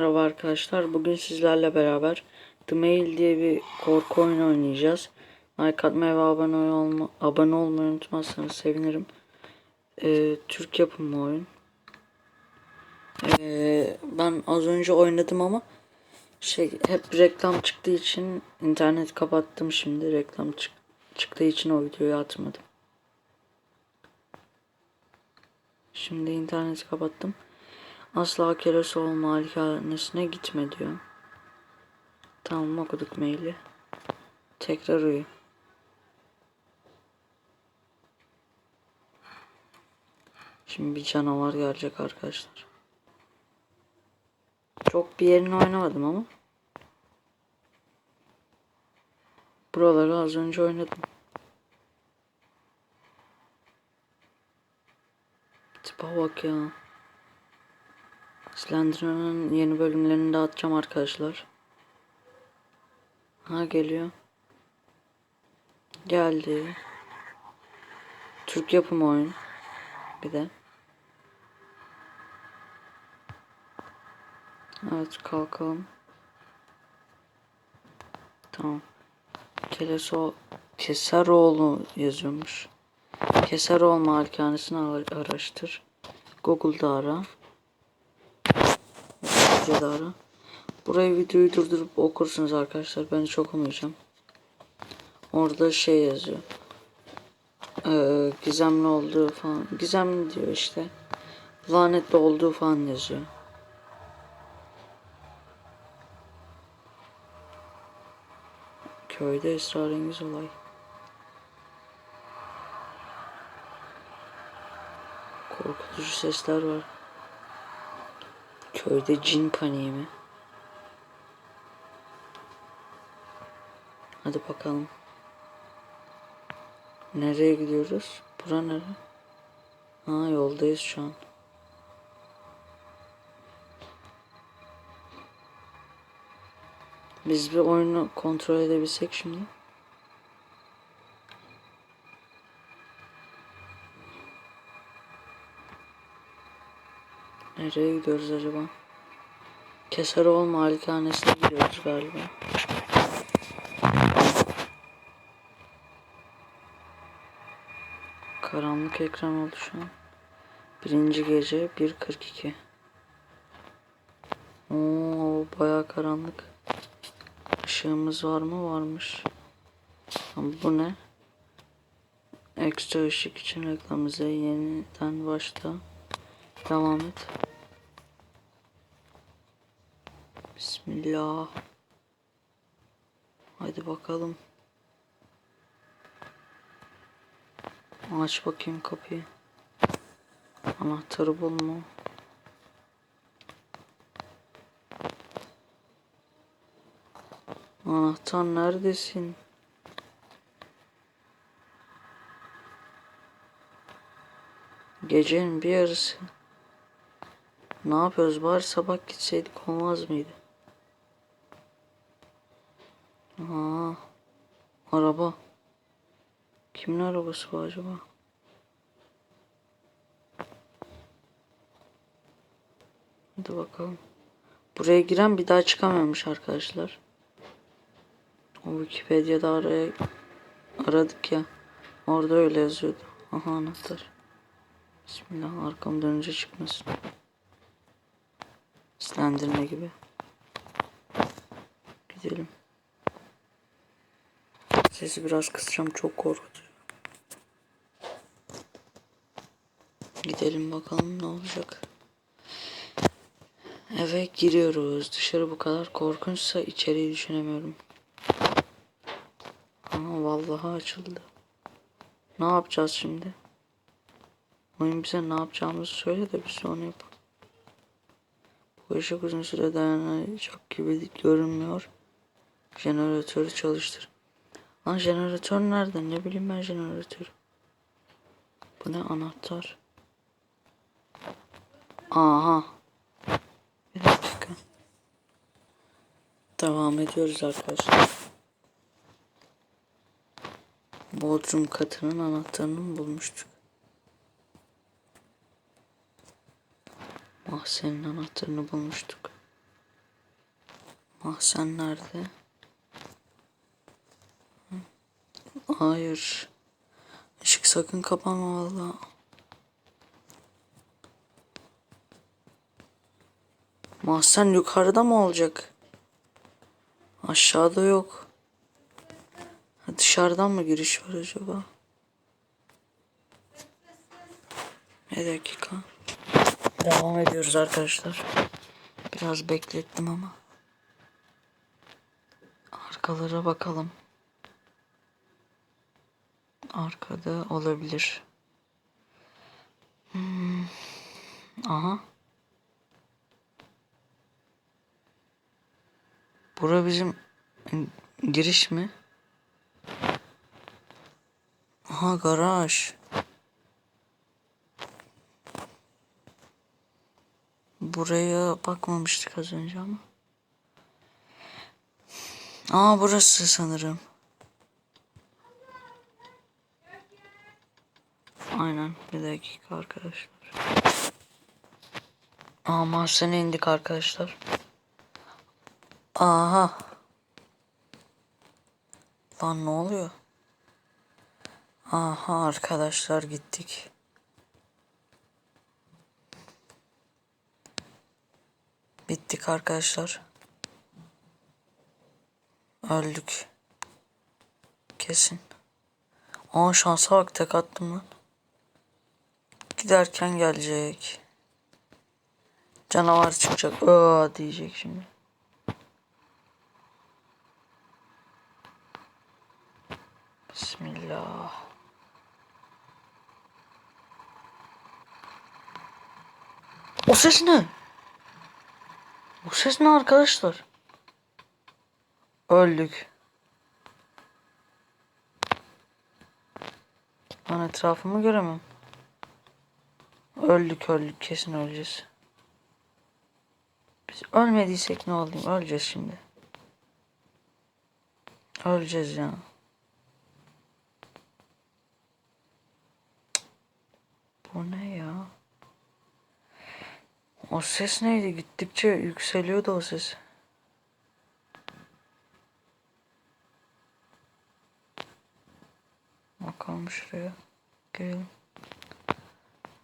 Merhaba arkadaşlar. Bugün sizlerle beraber The Mail diye bir korku oyunu oynayacağız. Like atmayı ve abone, olma, abone olmayı unutmazsanız sevinirim. Ee, Türk yapımı oyun. Ee, ben az önce oynadım ama şey hep reklam çıktığı için internet kapattım şimdi. Reklam çık çıktığı için o videoyu atmadım. Şimdi interneti kapattım. Asla Keresoğlu malikanesine gitme diyor. Tamam okuduk maili. Tekrar uyu. Şimdi bir canavar gelecek arkadaşlar. Çok bir yerini oynamadım ama. Buraları az önce oynadım. Tipa bak ya. Slenderman'ın yeni bölümlerini de atacağım arkadaşlar. Ha geliyor. Geldi. Türk yapımı oyun. Bir de. Evet kalkalım. Tamam. Keleso Keseroğlu yazıyormuş. Keseroğlu malikanesini ara- araştır. Google'da ara. Türkçe'de ara. Burayı videoyu durdurup okursunuz arkadaşlar. Ben hiç okumayacağım. Orada şey yazıyor. Ee, gizemli olduğu falan. Gizemli diyor işte. Lanetli olduğu falan yazıyor. Köyde esrarengiz olay. Korkutucu sesler var. Köyde cin paniği mi? Hadi bakalım. Nereye gidiyoruz? Bura nere? Ha yoldayız şu an. Biz bir oyunu kontrol edebilsek şimdi. Nereye gidiyoruz acaba? Keseroğlu malikanesine gidiyoruz galiba. Karanlık ekran oldu şu an. Birinci gece 1.42. Oo bayağı karanlık. Işığımız var mı? Varmış. Ama bu ne? Ekstra ışık için reklamımıza yeniden başla. Devam et. Bismillah. Hadi bakalım. Aç bakayım kapıyı. Anahtarı bulma. Anahtar neredesin? Gecenin bir yarısı. Ne yapıyoruz? Bari sabah gitseydik olmaz mıydı? Aa, araba. Kimin arabası bu acaba? Hadi bakalım. Buraya giren bir daha çıkamıyormuş arkadaşlar. O Wikipedia'da araya aradık ya. Orada öyle yazıyordu. Aha anahtar. Bismillah arkam dönünce çıkmasın. Slenderman gibi. Gidelim. Sesi biraz kısacağım çok korkutucu. Gidelim bakalım ne olacak. Eve giriyoruz. Dışarı bu kadar korkunçsa içeriği düşünemiyorum. Aa vallahi açıldı. Ne yapacağız şimdi? Oyun bize ne yapacağımızı söyle de biz onu yapalım. Bu ışık uzun süre dayanacak gibi görünmüyor. Jeneratörü çalıştır. Lan jeneratör nerede? Ne bileyim ben jeneratörü. Bu ne anahtar? Aha. Bir dakika. Devam ediyoruz arkadaşlar. Bodrum katının anahtarını bulmuştuk. Mahzenin anahtarını bulmuştuk. Ah sen nerede? Hayır. Işık sakın kapama valla. Mahzen yukarıda mı olacak? Aşağıda yok. Dışarıdan mı giriş var acaba? Bir dakika. Devam ediyoruz arkadaşlar. Biraz beklettim ama. Arkalara bakalım. Arkada olabilir. Hmm. Aha. Bura bizim giriş mi? Aha garaj. Buraya bakmamıştık az önce ama. Aa burası sanırım. Bir dakika arkadaşlar. Mahzene indik arkadaşlar. Aha. Lan ne oluyor? Aha arkadaşlar gittik. Bittik arkadaşlar. Öldük. Kesin. Aa şansa bak tek attım lan. Giderken gelecek. Canavar çıkacak. Aa diyecek şimdi. Bismillah. O ses ne? O ses ne arkadaşlar? Öldük. Ben etrafımı göremem. Öldük öldük kesin öleceğiz. Biz ölmediysek ne olayım öleceğiz şimdi. Öleceğiz ya. Bu ne ya? O ses neydi? Gittikçe yükseliyordu o ses. Bakalım şuraya. Gelin.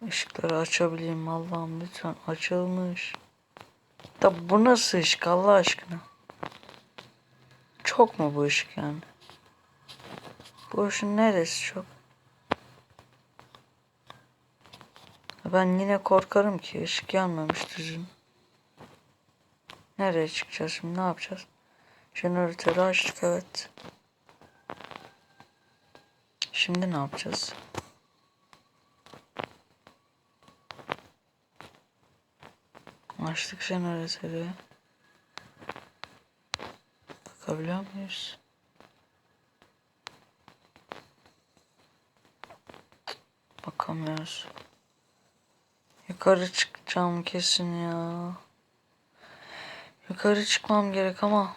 Işıkları açabileyim Allah'ım lütfen açılmış. Da bu nasıl ışık Allah aşkına? Çok mu bu ışık yani? Bu ışığın neresi çok? Ben yine korkarım ki ışık yanmamış düzgün. Nereye çıkacağız şimdi ne yapacağız? Jeneratörü açtık evet. Şimdi ne yapacağız? Açtık jeneratörü. Bakabiliyor muyuz? Bakamıyoruz. Yukarı çıkacağım kesin ya. Yukarı çıkmam gerek ama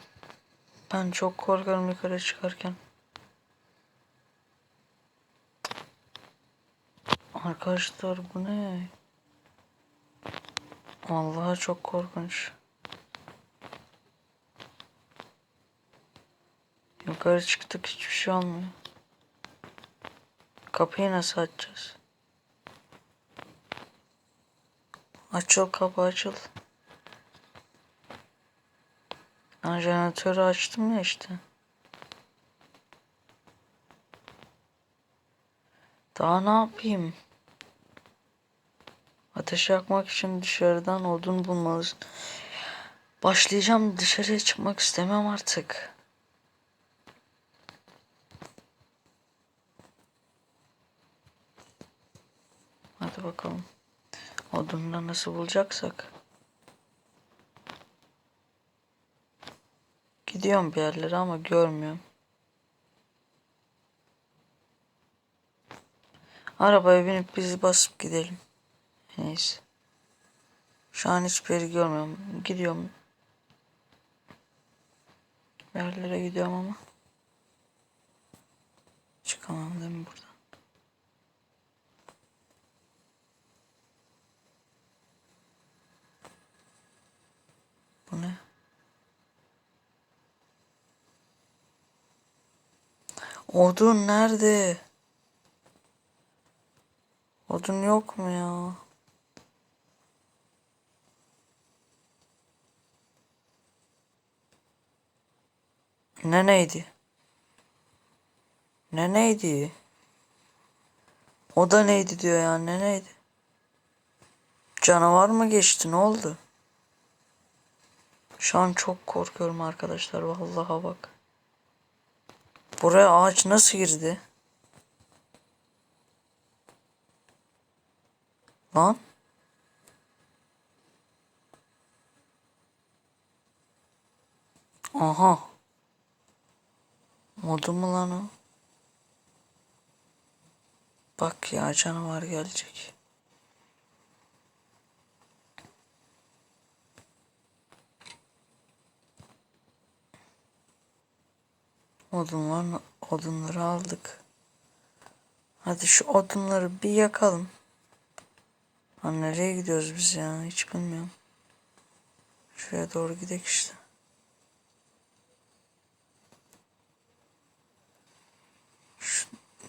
ben çok korkarım yukarı çıkarken. Arkadaşlar bu ne? Vallahi çok korkunç. Yukarı çıktık hiçbir şey olmuyor. Kapıyı nasıl açacağız? Açıl kapı açıl. Ben jeneratörü açtım ya işte. Daha ne yapayım? Ateş yakmak için dışarıdan odun bulmalısın. Başlayacağım dışarıya çıkmak istemem artık. Hadi bakalım. Odunla nasıl bulacaksak. Gidiyorum bir yerlere ama görmüyorum. Arabaya binip bizi basıp gidelim. Neyse. Şu an hiçbir yeri görmüyorum. Gidiyorum. Yerlere gidiyorum ama. Çıkamam değil mi buradan? Bu ne? Odun nerede? Odun yok mu ya? Ne neydi? Ne neydi? O da neydi diyor ya ne neydi? Canavar mı geçti ne oldu? Şu an çok korkuyorum arkadaşlar vallahi bak. Buraya ağaç nasıl girdi? Lan? Aha. Modu mu lan o? Bak ya canavar gelecek. Odunlar, odunları aldık. Hadi şu odunları bir yakalım. Ha nereye gidiyoruz biz ya? Hiç bilmiyorum. Şuraya doğru gidelim işte.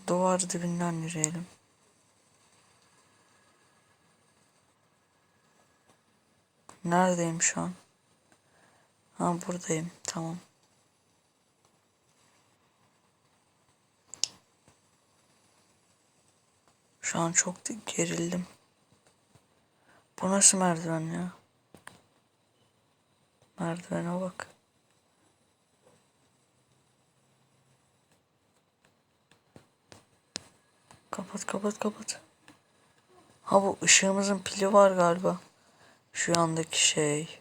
Duvar dibinden yürüyelim. Neredeyim şu an? Ha buradayım. Tamam. Şu an çok gerildim. Bu nasıl merdiven ya? Merdivene bak. Kapat kapat kapat. Ha bu ışığımızın pili var galiba. Şu andaki şey.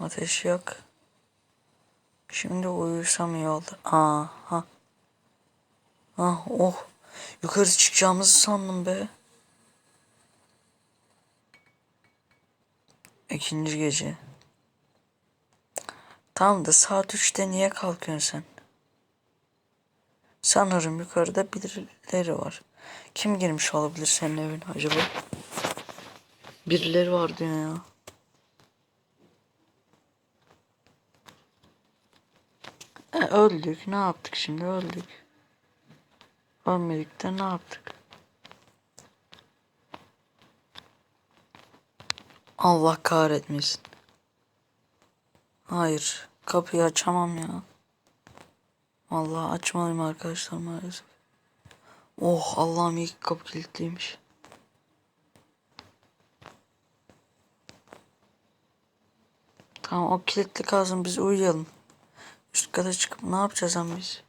Ateş yok. Şimdi uyursam iyi oldu. Aa ha. Ah oh. Yukarı çıkacağımızı sandım be. İkinci gece. Tamam da saat üçte niye kalkıyorsun sen? Sanırım yukarıda birileri var. Kim girmiş olabilir senin evine acaba? Birileri var diyor ya. E, öldük. Ne yaptık şimdi? Öldük. Ölmedik de ne yaptık? Allah kahretmesin. Hayır. Kapıyı açamam ya. Allah açmalıyım arkadaşlar maalesef. Oh Allah'ım iyi kapı kilitliymiş. Tamam o kilitli kalsın biz uyuyalım. Üst kata çıkıp ne yapacağız lan biz?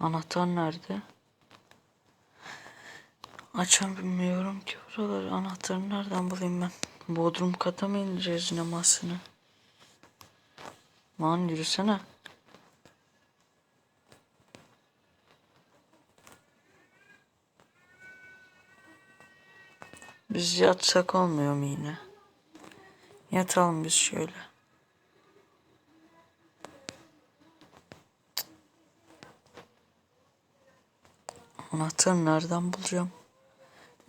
Anahtar nerede? Açan bilmiyorum ki buraları. Anahtarı nereden bulayım ben? Bodrum kata mı ineceğiz yine masını? Lan yürüsene. Biz yatsak olmuyor mu yine? Yatalım biz şöyle. Anahtarı nereden bulacağım?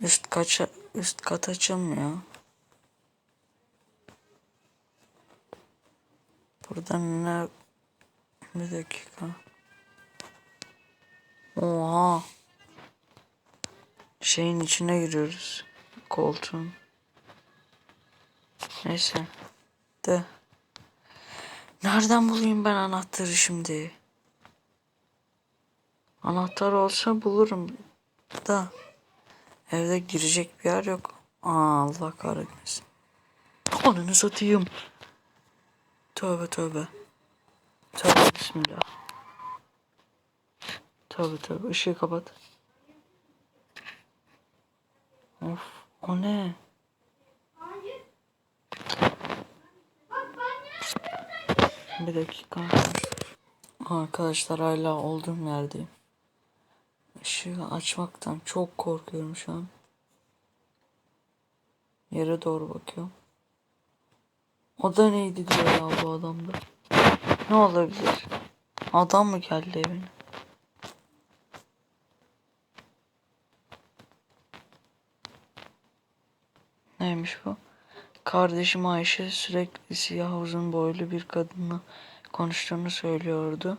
Üst kaça üst kat açılmıyor. Buradan ne bir dakika. Oha. Şeyin içine giriyoruz. Koltuğun. Neyse. De. Nereden bulayım ben anahtarı şimdi? Anahtar olsa bulurum da. Evde girecek bir yer yok. Aa, Allah kahretmesin. Ananı satayım. Tövbe tövbe. Tövbe bismillah. Tövbe tövbe. Işığı kapat. Of o ne? Bir dakika. Arkadaşlar hala olduğum yerdeyim. Işığı açmaktan çok korkuyorum şu an. Yere doğru bakıyorum. O da neydi diyor ya bu adamda. Ne olabilir? Adam mı geldi evine? Neymiş bu? Kardeşim Ayşe sürekli siyah uzun boylu bir kadınla konuştuğunu söylüyordu.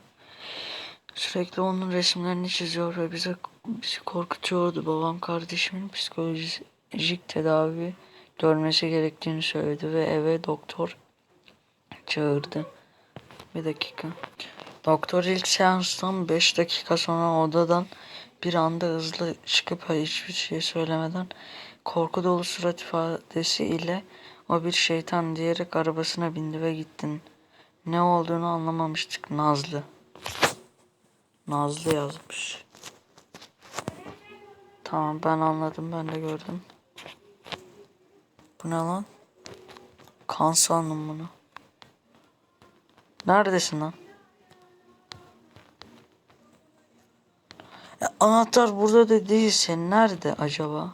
Sürekli onun resimlerini çiziyor ve bize bizi korkutuyordu. Babam kardeşimin psikolojik tedavi görmesi gerektiğini söyledi ve eve doktor çağırdı. Bir dakika. Doktor ilk seanstan 5 dakika sonra odadan bir anda hızlı çıkıp hiçbir şey söylemeden korku dolu surat ifadesi ile o bir şeytan diyerek arabasına bindi ve gittin. Ne olduğunu anlamamıştık Nazlı. Nazlı yazmış. Tamam ben anladım ben de gördüm. Bu ne lan? Kan sandım bunu. Neredesin lan? Ya anahtar burada da değil senin. Nerede acaba?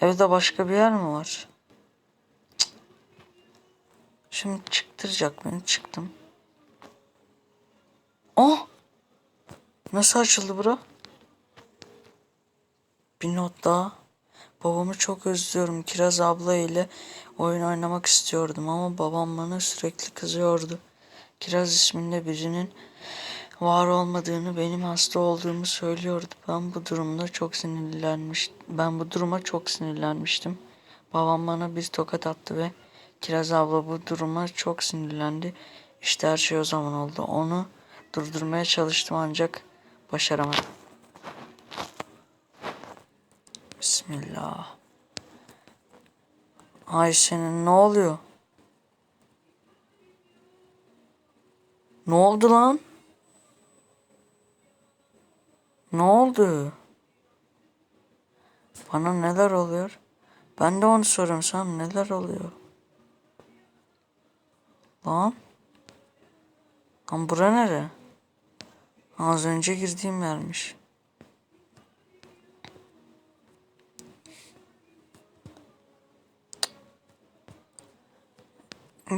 Evde başka bir yer mi var? Cık. Şimdi çıktıracak beni. Çıktım. Oh! Nasıl açıldı bura? Bir not daha. Babamı çok özlüyorum. Kiraz abla ile oyun oynamak istiyordum ama babam bana sürekli kızıyordu. Kiraz isminde birinin var olmadığını, benim hasta olduğumu söylüyordu. Ben bu durumda çok sinirlenmiş. Ben bu duruma çok sinirlenmiştim. Babam bana bir tokat attı ve Kiraz abla bu duruma çok sinirlendi. İşte her şey o zaman oldu. Onu durdurmaya çalıştım ancak başaramadım. Bismillah. Ay senin ne oluyor? Ne oldu lan? Ne oldu? Bana neler oluyor? Ben de onu soruyorum sana neler oluyor? Lan? Lan bura nere? Az önce girdiğim yermiş.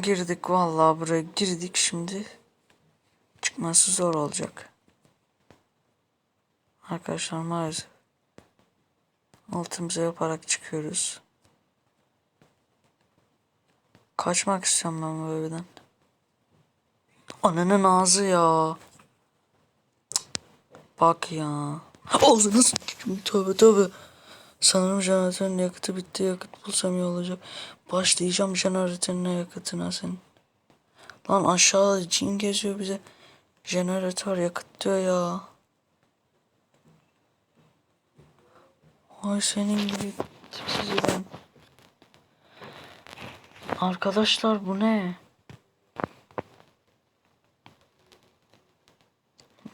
Girdik vallahi buraya girdik şimdi. Çıkması zor olacak. Arkadaşlar maalesef. Altımıza yaparak çıkıyoruz. Kaçmak istiyorum ben bu evden. Ananın ağzı ya. Bak ya. Ağzını tövbe tövbe. Sanırım jeneratörün yakıtı bitti. Yakıt bulsam iyi olacak. Başlayacağım jeneratörün yakıtına senin. Lan aşağıda cin geziyor bize. Jeneratör yakıt diyor ya. Ay senin gibi tipsiz ben. Arkadaşlar bu ne?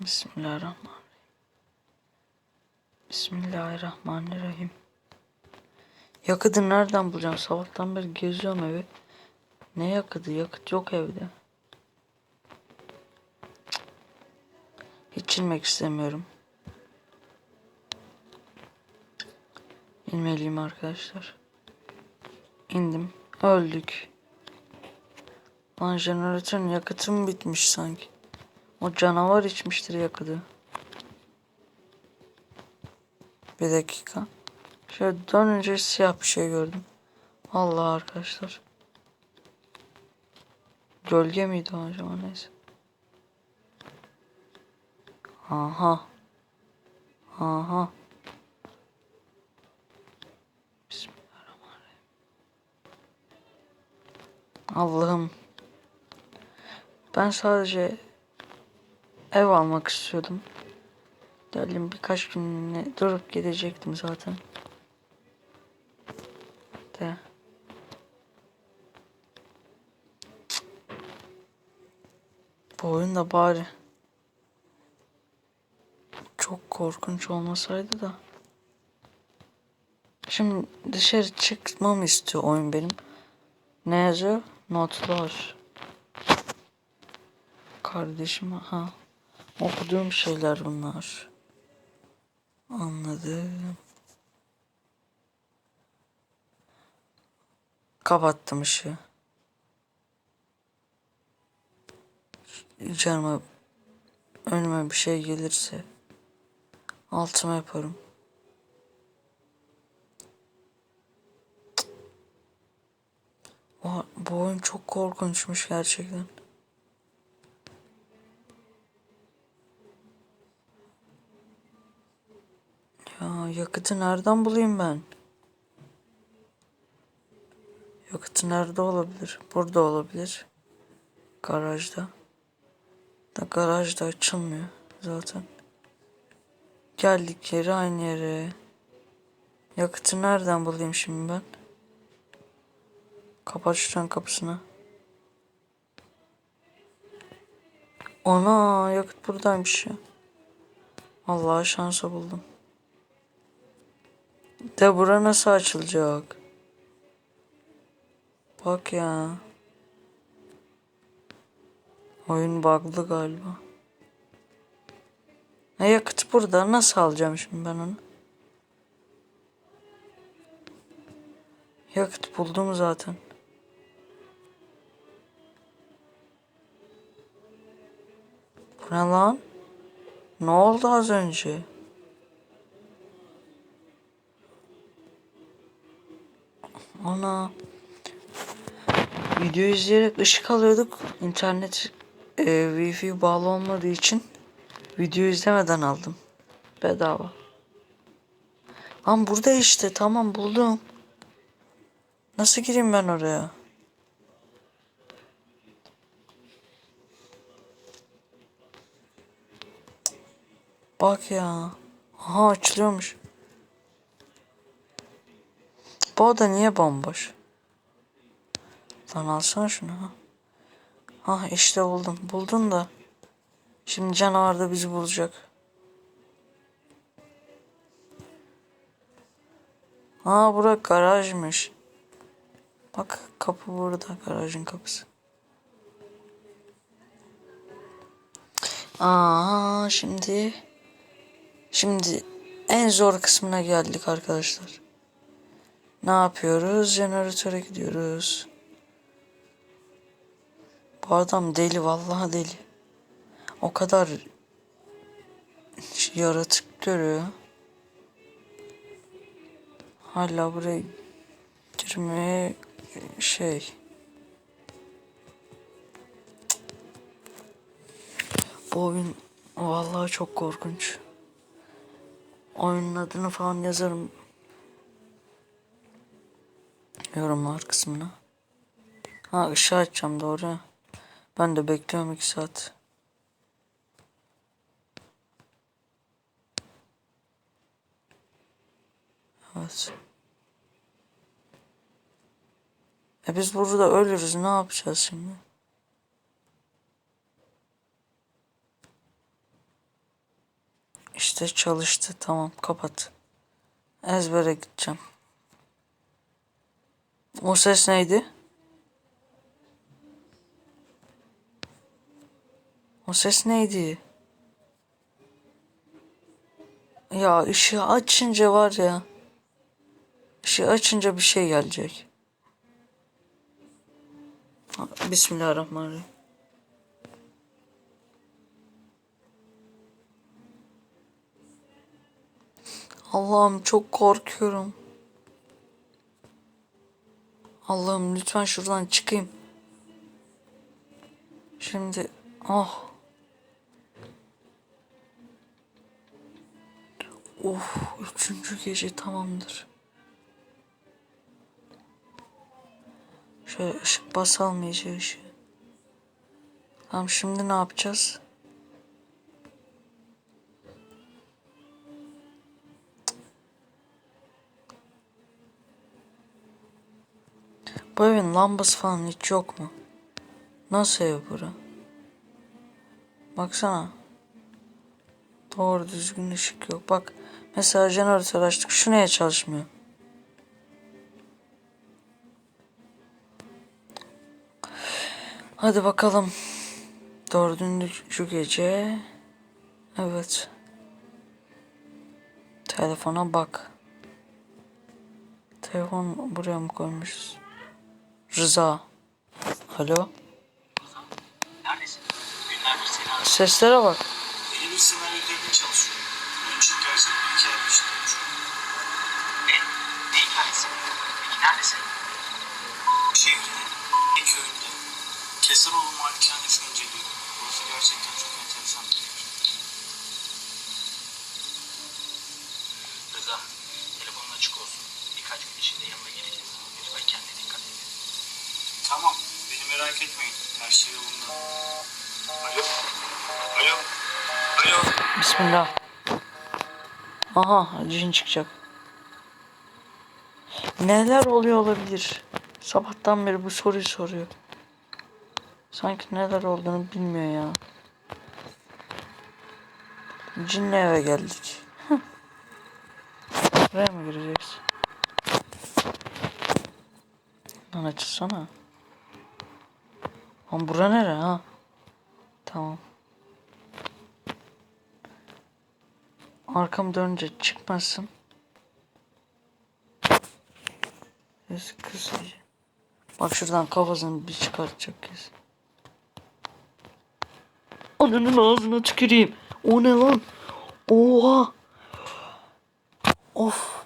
Bismillahirrahmanirrahim. Bismillahirrahmanirrahim. Yakıtı nereden bulacağım? Sabahtan beri geziyorum evi. Ne yakıtı? Yakıt yok evde. Hiç inmek istemiyorum. İnmeliyim arkadaşlar. İndim. Öldük. Lan jeneratörün yakıtı mı bitmiş sanki? O canavar içmiştir yakıtı. Bir dakika. Şöyle dönünce siyah bir şey gördüm. Allah arkadaşlar. Gölge miydi acaba neyse. Aha. Aha. Bismillahirrahmanirrahim. Allah'ım. Ben sadece ev almak istiyordum. Geldim birkaç günlüğüne durup gidecektim zaten. De. Bu oyun da bari çok korkunç olmasaydı da. Şimdi dışarı çıkmamı istiyor oyun benim. Ne yazıyor? Notlar. Kardeşim ha. Okuduğum şeyler bunlar. Anladım. Kapattım ışığı. Canıma önüme bir şey gelirse altıma yaparım. Bu oyun çok korkunçmuş gerçekten. Ya yakıtı nereden bulayım ben? Yakıtı nerede olabilir? Burada olabilir. Garajda. Da garajda açılmıyor zaten. Geldik yere aynı yere. Yakıtı nereden bulayım şimdi ben? Kapat şuranın kapısını. Ana yakıt buradaymış ya. Allah'a şansa buldum. De bura nasıl açılacak? Bak ya. Oyun bug'lı galiba. Ne yakıt burada? Nasıl alacağım şimdi ben onu? Yakıt buldum zaten. Bu ne lan? Ne oldu az önce? Ana. Video izleyerek ışık alıyorduk. İnternet e, Wi-Fi bağlı olmadığı için video izlemeden aldım. Bedava. Lan burada işte tamam buldum. Nasıl gireyim ben oraya? Bak ya. Aha açılıyormuş. Bu oda niye bomboş? Lan alsana şunu ha. Ha işte buldum. Buldun da. Şimdi canavar da bizi bulacak. Ha bura garajmış. Bak kapı burada. Garajın kapısı. Aa şimdi şimdi en zor kısmına geldik arkadaşlar. Ne yapıyoruz? Jeneratöre gidiyoruz. Bu adam deli vallahi deli. O kadar yaratık görüyor. Hala buraya girmeye şey Bu oyun vallahi çok korkunç. Oyunun adını falan yazarım. Yorumlar kısmına. Ha ışığı açacağım doğru. Ben de bekliyorum iki saat. Evet. E biz burada ölürüz. Ne yapacağız şimdi? İşte çalıştı. Tamam kapat. Ezbere gideceğim. O ses neydi? O ses neydi? Ya ışığı açınca var ya. Işığı açınca bir şey gelecek. Bismillahirrahmanirrahim. Allah'ım çok korkuyorum. Allah'ım lütfen şuradan çıkayım. Şimdi oh. Üçüncü gece tamamdır. Şöyle ışık basalım iyice ışığı. Tamam şimdi ne yapacağız? Bu evin lambası falan hiç yok mu? Nasıl ev bura? Baksana. Doğru düzgün ışık yok. Bak mesela jeneratör açtık. Şu niye çalışmıyor? Hadi bakalım. Dördüncü gece. Evet. Telefona bak. Telefon buraya mı koymuşuz? Rıza. Alo. Neredesin? Günlerdir seni arıyorum. Seslere bak. Hikaye peşinde koşuyorum. Ne? Ne hikayesi? Peki neredesin? Şehirde Bir köyünde. Keseroğlu malikanesini inceliyorum. Burası gerçekten çok Bismillah. Aha cin çıkacak. Neler oluyor olabilir? Sabahtan beri bu soruyu soruyor. Sanki neler olduğunu bilmiyor ya. Cinle eve geldik. Buraya mı gireceğiz? Lan açılsana. Lan bura nere ha? Tamam. Arkam dönünce çıkmasın. Ses kısıcı. Bak şuradan kafasını bir çıkartacak kesin. Ananın ağzına tüküreyim. O ne lan? Oha. Of.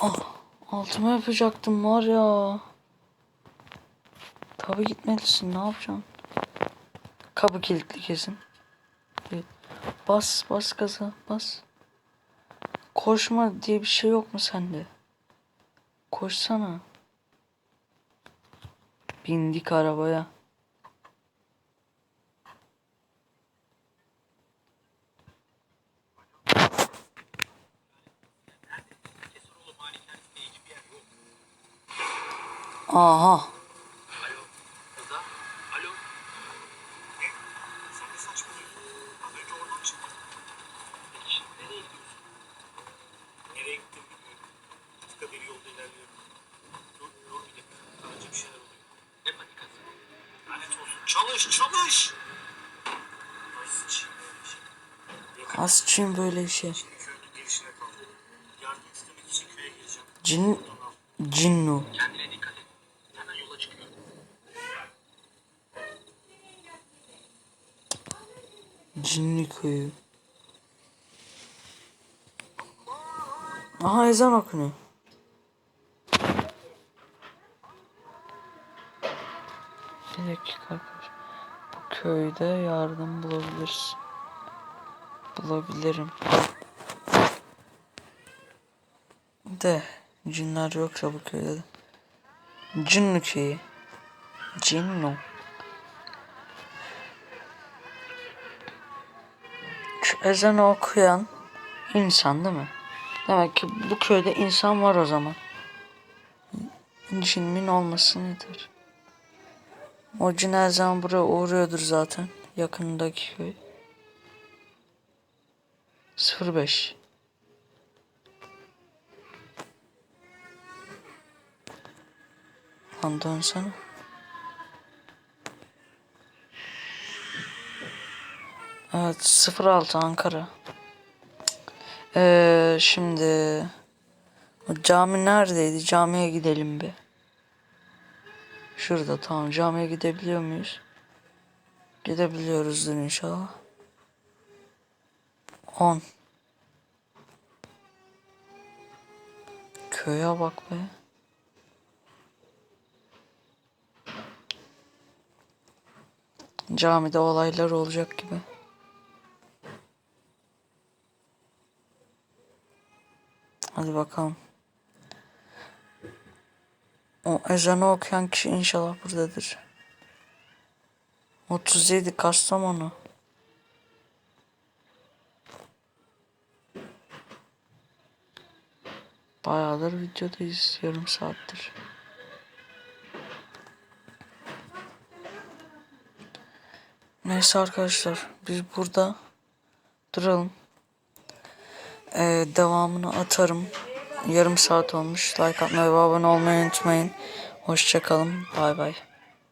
Ah, altıma yapacaktım var ya. Tabii gitmelisin ne yapacaksın? Kapı kilitli kesin. Bas bas gaza bas. Koşma diye bir şey yok mu sende? Koşsana. Bindik arabaya. Aha. Alo? Rıza? Alo? Ne? Sen ne saçmalıyorsun? Az önce oradan çıktın. Peki şimdi nereye gidiyorsun? Nereye gittim bilmiyorum. Patika bir yolda ilerliyorum. Dur, dur bir dakika. Bence bir şeyler oluyor. Ne patikası? Lanet olsun. Çalış, çalış! Ay sıçayım böyle şey. Yakın Asçıyım böyle şey. şimdi köyünün girişine kaldım. Yardım istemek için köye gireceğim. Cin... Cinnu. Cinli köyü. Aha ezan okunuyor. Bir dakika arkadaşlar. Bu köyde yardım bulabiliriz. Bulabilirim. De cinler yoksa bu köyde de. Cinli köyü. Cinno. Şu ezanı okuyan insan değil mi? Demek ki bu köyde insan var o zaman. Cinmin olması nedir? O cin her zaman buraya uğruyordur zaten. Yakındaki köy. 05 Lan dönsene. Evet 06 Ankara. Ee, şimdi cami neredeydi? Camiye gidelim bir. Şurada tamam camiye gidebiliyor muyuz? Gidebiliyoruzdur inşallah. 10 Köye bak be. Camide olaylar olacak gibi. Hadi bakalım. O ezanı okuyan kişi inşallah buradadır. 37 Kastamonu. Bayağıdır videodayız. Yarım saattir. Neyse arkadaşlar biz burada duralım. Ee, devamını atarım. Yarım saat olmuş. Like atmayı ve abone olmayı unutmayın. Hoşçakalın. Bay bay.